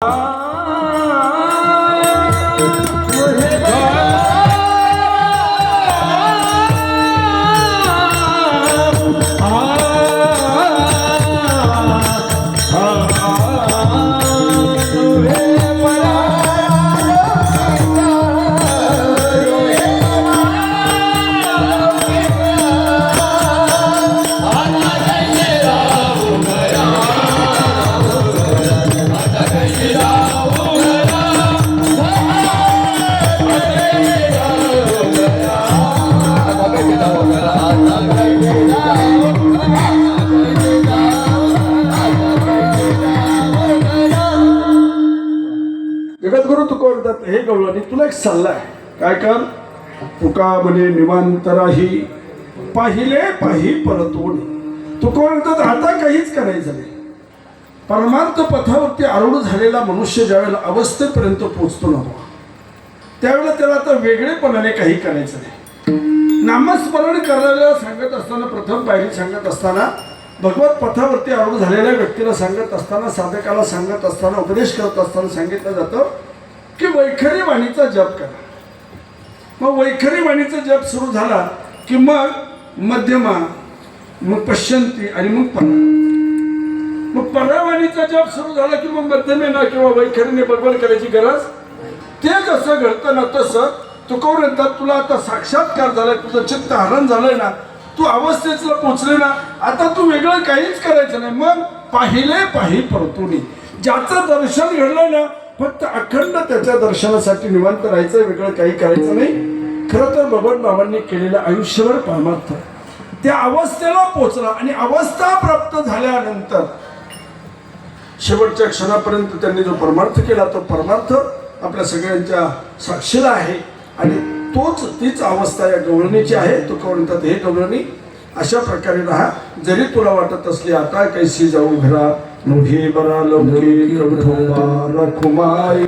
아. जगद्गुरु तुका म्हणतात हे गवळणी तुला एक सल्ला आहे. काय कर? तुका म्हणे निवांतराही पाहिले पाही परतून तुका म्हणतात आता काहीच करायचं नाही. परमार्थ पथावरती आरूढ झालेला मनुष्य ज्यावेळेला अवस्थेपर्यंत पोचतो ना त्यावेळेला त्याला आता वेगळेपणाने काही करायचं नाही. नामस्मरण करायला सांगत असताना प्रथम पायरी सांगत असताना भगवत पथावरती आरूढ झालेल्या व्यक्तीला सांगत असताना साधकाला सांगत असताना उपदेश करत असताना सांगितलं जातं की वैखरी वाणीचा जप करा. मग वैखरी वाणीचा जप सुरू झाला की मग मध्यमा मग पश्यंती आणि मग परा. मग परावाणीचा जप सुरू झाला की मग मध्यमेना किंवा वैखरीने बडबड करायची गरज ते जसं घडतं ना तसं तू कोण तुला आता साक्षात्कार झालाय तुझं चित्त हरण झालंय ना तू अवस्थेतला पोचले ना आता तू वेगळं काहीच करायचं नाही. मग पाहिले पाही परतुनी ज्याचं दर्शन घडलं ना फक्त अखंड त्याच्या दर्शनासाठी निवांत राहायचं वेगळं काही करायचं नाही. खरं तर बबन बाबांनी केलेलं आयुष्यभर परमार्थ. त्या अवस्थेला पोचला आणि अवस्था प्राप्त झाल्यानंतर शेवटच्या क्षणापर्यंत त्यांनी जो परमार्थ केला तो परमार्थ आपल्या सगळ्यांच्या साक्षीला आहे. आणि तोच तीच अवस्था या गवळणीची आहे. तो म्हणतात हे गवळणी अशा प्रकारे राहा जरी तुला वाटत असली आता कैसी जाऊ घरा नोढी बरा लौकी रखुमाई